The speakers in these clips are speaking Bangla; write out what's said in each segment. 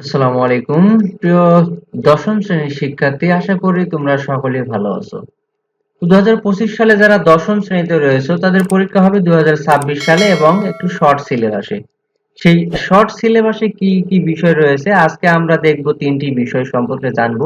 আসসালামু আলাইকুম। প্রিয় দশম শ্রেণির শিক্ষার্থী, আশা করি তোমরা সকলেই ভালো আছো। দু হাজার পঁচিশ সালে যারা দশম শ্রেণীতে রয়েছে, তাদের পরীক্ষা হবে দুহাজার ছাব্বিশ সালে এবং একটু শর্ট সিলেবাসে সেই শর্ট সিলেবাসে কি কি বিষয় রয়েছে? আজকে আমরা দেখব তিনটি বিষয় সম্পর্কে জানব।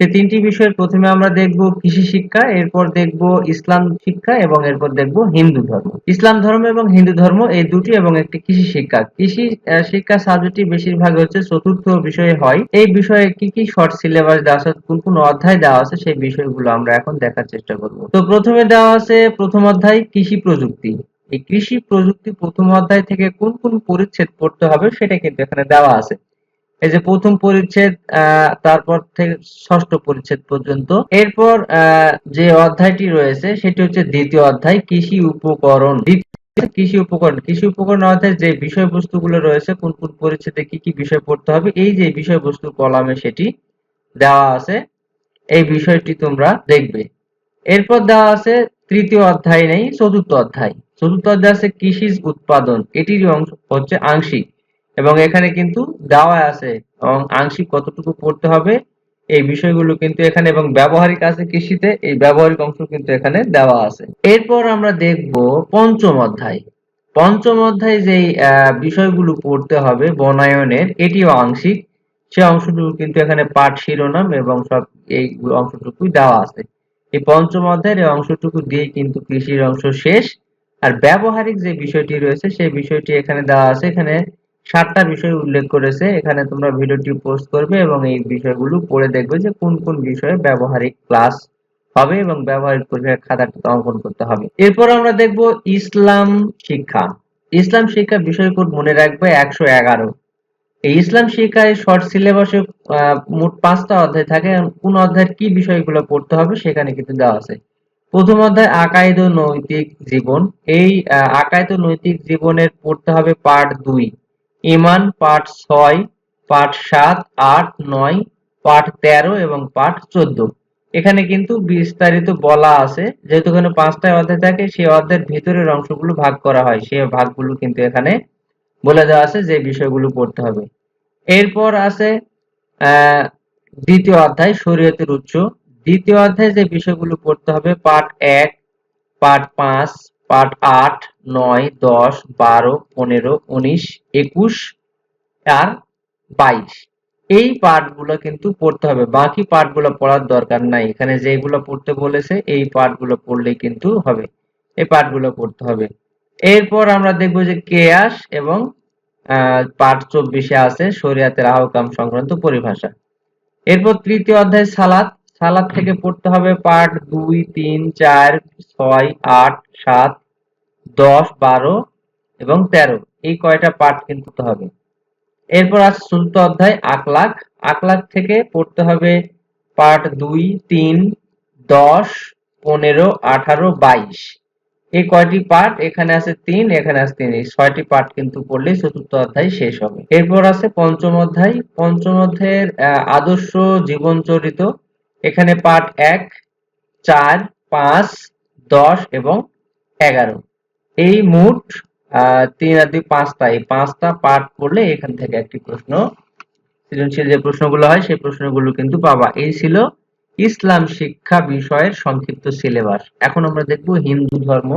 সে তিনটি বিষয়ের প্রথমে আমরা দেখব কৃষি শিক্ষা, এরপর দেখব ইসলাম শিক্ষা এবং এরপর দেখব হিন্দু ধর্ম। ইসলাম ধর্ম এবং হিন্দু ধর্ম এই দুটি এবং একটি কৃষি শিক্ষা। কৃষি শিক্ষা সাবজেক্টটি বেশিরভাগ হচ্ছে চতুর্থ বিষয়ে হয়। এই বিষয়ে কি কি শর্ট সিলেবাস দেওয়া আছে, কোন কোন অধ্যায় দেওয়া আছে সেই বিষয়গুলো আমরা এখন দেখার চেষ্টা করব। তো প্রথমে দেওয়া আছে প্রথম অধ্যায় কৃষি প্রযুক্তি। এই কৃষি প্রযুক্তি প্রথম অধ্যায় থেকে কোন কোন পরিচ্ছেদ পড়তে হবে সেটা কিন্তু এখানে দেওয়া আছে। এই যে প্রথম পরিচ্ছেদ তারপর থেকে ষষ্ঠ পরিচ্ছেদ পর্যন্ত। এরপর যে অধ্যায়টি রয়েছে, সেটি হচ্ছে দ্বিতীয় অধ্যায়, কৃষি উপকরণ। কৃষি উপকরণ। কৃষি উপকরণ অধ্যায় যে বিষয়বস্তুগুলো রয়েছে, কোন কোন পরিচ্ছেদে কি কি বিষয় পড়তে হবে, এই যে বিষয়বস্তু কলামে সেটি দেওয়া আছে, এই বিষয়টি তোমরা দেখবে। এরপর দেওয়া আছে তৃতীয় অধ্যায় নেই, চতুর্থ অধ্যায়। চতুর্থ অধ্যায় আছে কৃষিজ উৎপাদন। এটির অংশ হচ্ছে আংশিক। এবং এখানে কিন্তু দেওয়া আছে এবং আংশিক কতটুকু পড়তে হবে, এই বিষয়গুলো কিন্তু এখানে এবং ব্যবহারিক আছে কৃষিতে, এই ব্যবহারিক অংশ কিন্তু এখানে দেওয়া আছে। এরপর আমরা দেখব পঞ্চম অধ্যায়। পঞ্চম অধ্যায় যেই বিষয়গুলো পড়তে হবে বনায়নের, এটিও আংশিক। সে অংশটুকু কিন্তু এখানে পাঠ শিরোনাম এবং সব এই অংশটুকুই দেওয়া আছে। এই পঞ্চম অধ্যায়ের এই অংশটুকু দিয়ে কিন্তু কৃষির অংশ শেষ। আর ব্যবহারিক যে বিষয়টি রয়েছে, সেই বিষয়টি এখানে দেওয়া আছে। এখানে সাতটা বিষয় উল্লেখ করেছে। এখানে তোমরা ভিডিওটি পোস্ট করবে এবং এই বিষয়গুলো পড়ে দেখবে যে কোন কোন বিষয়ে ব্যবহারিক ক্লাস হবে এবং ব্যবহারিক পরীক্ষার খাতাটা অঙ্কন করতে হবে। এরপর আমরা দেখব ইসলাম শিক্ষা। ইসলাম শিক্ষা বিষয় কোড মনে রাখবে একশো এগারো। এই ইসলাম শিক্ষায় শর্ট সিলেবাসে মোট পাঁচটা অধ্যায় থাকে। কোন অধ্যায়ের কি বিষয়গুলো পড়তে হবে সেখানে কিন্তু দেওয়া আছে। প্রথম অধ্যায়, আকাইদ নৈতিক জীবন। এই আকাইদ নৈতিক জীবনের পড়তে হবে পার্ট দুই। ইমান পাঠ ছয়, পাঠ সাত, আট, নয়, পাঠ তেরো এবং পাঠ চোদ্দ। এখানে কিন্তু বিস্তারিত বলা আছে। যেহেতু এখানে পাঁচটায় অধ্যায় থাকে, সেই অধ্যায়ের ভিতরের অংশগুলো ভাগ করা হয়। সেই ভাগগুলো কিন্তু এখানে বলে দেওয়া আছে যে বিষয়গুলো পড়তে হবে। এরপর আছে দ্বিতীয় অধ্যায়, শরীয়তের উৎস। দ্বিতীয় অধ্যায়ে যে বিষয়গুলো পড়তে হবে, পাঠ এক, পাঠ পাঁচ পাঠ আট, নয়, দশ, বারো, পনেরো, উনিশ, একুশ, আর বাইশ। এই পাঠগুলো কিন্তু পড়তে হবে। বাকি পাঠগুলো পড়ার দরকার নাই। এখানে যেগুলো পড়তে বলেছে, এই পাঠগুলো পড়লেই কিন্তু হবে। এই পাঠগুলো পড়তে হবে। এরপর আমরা দেখব যে কেয়াস এবং পাঠ চব্বিশে আছে শরিয়াতের আহকাম সংক্রান্ত পরিভাষা। এরপর তৃতীয় অধ্যায় সালাত। সালাদ থেকে পড়তে হবে পাঠ দুই, তিন, চার, ছয়, আট, সাত দশ, বারো এবং তেরো। এই কয়টা পাঠ কিন্তু হবে। এরপর আছে চতুর্থ অধ্যায় আকলাক আকলাক থেকে পড়তে হবে পাঠ দুই, তিন, দশ, পনেরো, আঠারো, বাইশ। এই কয়টি পাঠ এখানে আছে তিন, এখানে আছে তিন। এই ছয়টি পাঠ কিন্তু পড়লেই চতুর্থ অধ্যায় শেষ হবে। এরপর আছে পঞ্চম অধ্যায়। পঞ্চম অধ্যায়ের আদর্শ জীবন চরিত। এখানে পাঠ এক, চার, পাঁচ, দশ এবং এগারো। এই মোট তিন আর দুই পাঁচটা। এই পাঁচটা পাঠ করলে এখান থেকে একটি প্রশ্ন, সৃজনশীল যে প্রশ্নগুলো হয়, সেই প্রশ্নগুলো কিন্তু পাবা। এই ছিল ইসলাম শিক্ষা বিষয়ের সংক্ষিপ্ত সিলেবাস। এখন আমরা দেখব হিন্দু ধর্ম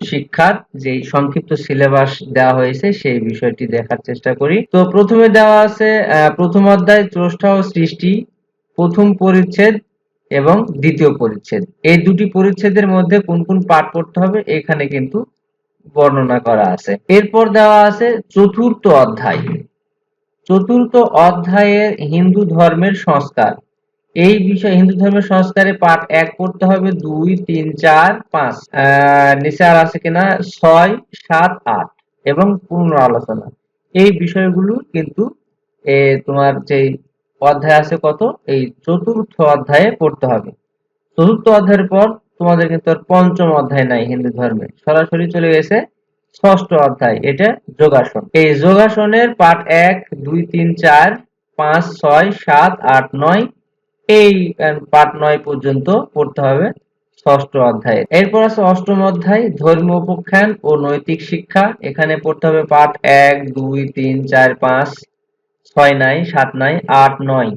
শিক্ষার যে সংক্ষিপ্ত সিলেবাস দেওয়া হয়েছে, সেই বিষয়টি দেখার চেষ্টা করি। তো প্রথমে দেওয়া আছে প্রথম অধ্যায় ত্রষ্টা ও সৃষ্টি, প্রথম পরিচ্ছেদ এবং দ্বিতীয় পরিচ্ছেদ। এই দুটি পরিচ্ছেদের মধ্যে কোন কোন পাঠ পড়তে হবে এখানে কিন্তু বর্ণনা করা আছে। এরপর দেওয়া আছে চতুর্থ অধ্যায়। চতুর্থ অধ্যায়ে হিন্দু ধর্মের সংস্কার। এই বিষয় হিন্দু ধর্মের সংস্কারে পাঠ এক পড়তে হবে, দুই, তিন, চার, পাঁচ। নিচে আর আছে কিনা? ছয়, সাত, আট এবং পূর্ণ আলোচনা। এই বিষয়গুলো কিন্তু তোমার যে অধ্যায় আছে কত? এই চতুর্থ অধ্যায়ে পড়তে হবে। চতুর্থ অধ্যায়ের পর তোমাদের কিন্তু আর পঞ্চম অধ্যায় নাই হিন্দু ধর্মে। সরাসরি চলে গেছে ষষ্ঠ অধ্যায়, এটা যোগাসন। এই যোগাসনের পাঠ এক, দুই, তিন, চার, পাঁচ, ছয়, সাত, আট, নয়, এই পাঠ নয় পর্যন্ত পড়তে হবে ষষ্ঠ অধ্যায়। এরপর আছে অষ্টম অধ্যায় ধর্ম উপখ্যান ও নৈতিক শিক্ষা। এখানে পড়তে হবে পাঠ এক, দুই, তিন, চার, পাঁচ ছয় নাই, সাত নাই, আট নয়।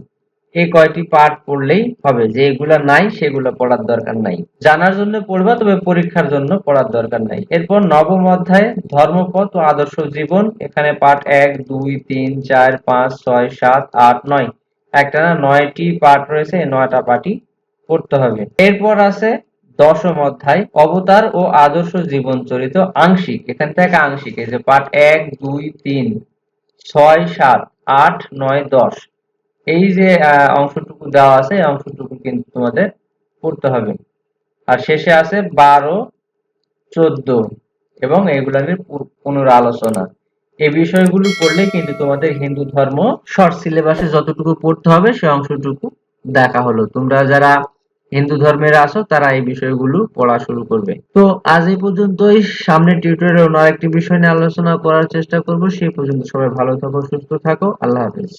এই কয়টি পাঠ পড়লেই হবে? যে এগুলা নাই, সেগুলো পড়ার দরকার নাই। জানার জন্য পড়বা, তবে পরীক্ষার জন্য পড়ার দরকার নাই। এরপর নবম অধ্যায়, ধর্মপথ ও আদর্শ জীবন। এখানে পাঠ এক, দুই, তিন, চার, পাঁচ, ছয়, সাত, আট, নয়। একটা না, নয়টি পাঠ রয়েছে নয়টা পাঠই পড়তে হবে। এরপর আছে দশম অধ্যায়, অবতার ও আদর্শ জীবন চরিত আংশিক। এখান থেকে আংশিক, এই যে পাঠ এক, দুই, তিন, ছয়, সাত। আট, নয়, দশ। এই যে অংশটুকু দেওয়া আছে, এই অংশটুকু কিন্তু তোমাদের পড়তে হবে। আর শেষে আছে বারো, চোদ্দ এবং এগুলার পুনরালোচনা। এই বিষয়গুলো পড়লে কিন্তু তোমাদের হিন্দু ধর্ম শর্ট সিলেবাসে যতটুকু পড়তে হবে, সে অংশটুকু দেখা হলো। তোমরা যারা হিন্দু ধর্মের আসো তারা এই বিষয়গুলো পড়া শুরু করবে। তো আজ এই পর্যন্তই। সামনে টিউটোরিয়ালে অন্য আরেকটি বিষয় নিয়ে আলোচনা করার চেষ্টা করব। সেই পর্যন্ত সবাই ভালো থাকো, সুস্থ থাকো। আল্লাহ হাফেজ।